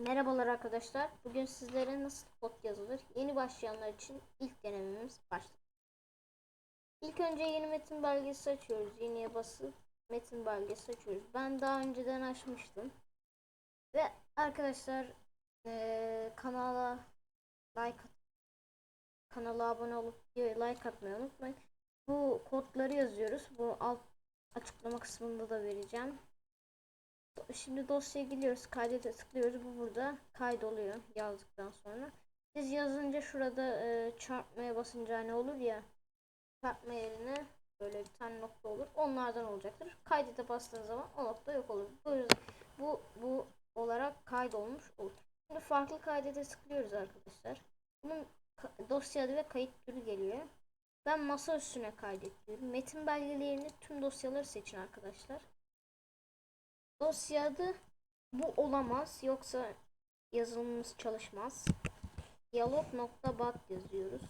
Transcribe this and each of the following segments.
Merhabalar arkadaşlar. Bugün sizlere nasıl kod yazılır yeni başlayanlar için ilk denememiz başladı. İlk önce yeni metin belgesi açıyoruz. Yeniye basıp metin belgesi açıyoruz. Ben daha önceden açmıştım. Ve arkadaşlar eee, kanala like at- kanala abone olup like atmayı unutmayın. Bu kodları yazıyoruz. Bu alt açıklama kısmında da vereceğim. Şimdi dosyaya gidiyoruz. Kaydete tıklıyoruz. Bu burada kaydoluyor yazdıktan sonra. Siz yazınca şurada e, çarpmaya basınca ne olur ya çarpma yerine böyle bir tane nokta olur. Onlardan olacaktır. Kaydete bastığınız zaman o nokta yok olur. Bu bu bu olarak kaydolmuş olur. Şimdi farklı kaydete tıklıyoruz arkadaşlar. Bunun dosya adı ve kayıt türü geliyor. Ben masa üstüne kaydediyorum. Metin belgelerini tüm dosyaları seçin arkadaşlar. Dosya adı bu olamaz yoksa yazılımımız çalışmaz. Diyalog.bat yazıyoruz.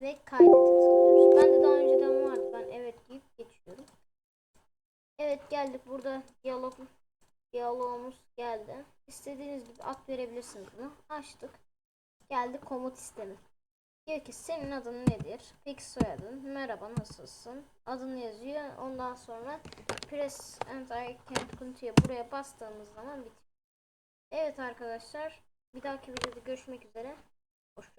Ve kaydete tıklıyoruz. Ben de daha önceden vardı. Ben evet deyip geçiyorum. Evet geldik. Burada diyalog diyalogumuz geldi. İstediğiniz gibi ad verebilirsiniz buna. Açtık. Geldi komut istemi. Diyor ki senin adın nedir? Peki soyadın. Merhaba nasılsın? Adını yazıyor. Ondan sonra press I can't continue buraya bastığımız zaman bitiyor. Evet arkadaşlar. Bir dahaki videoda görüşmek üzere.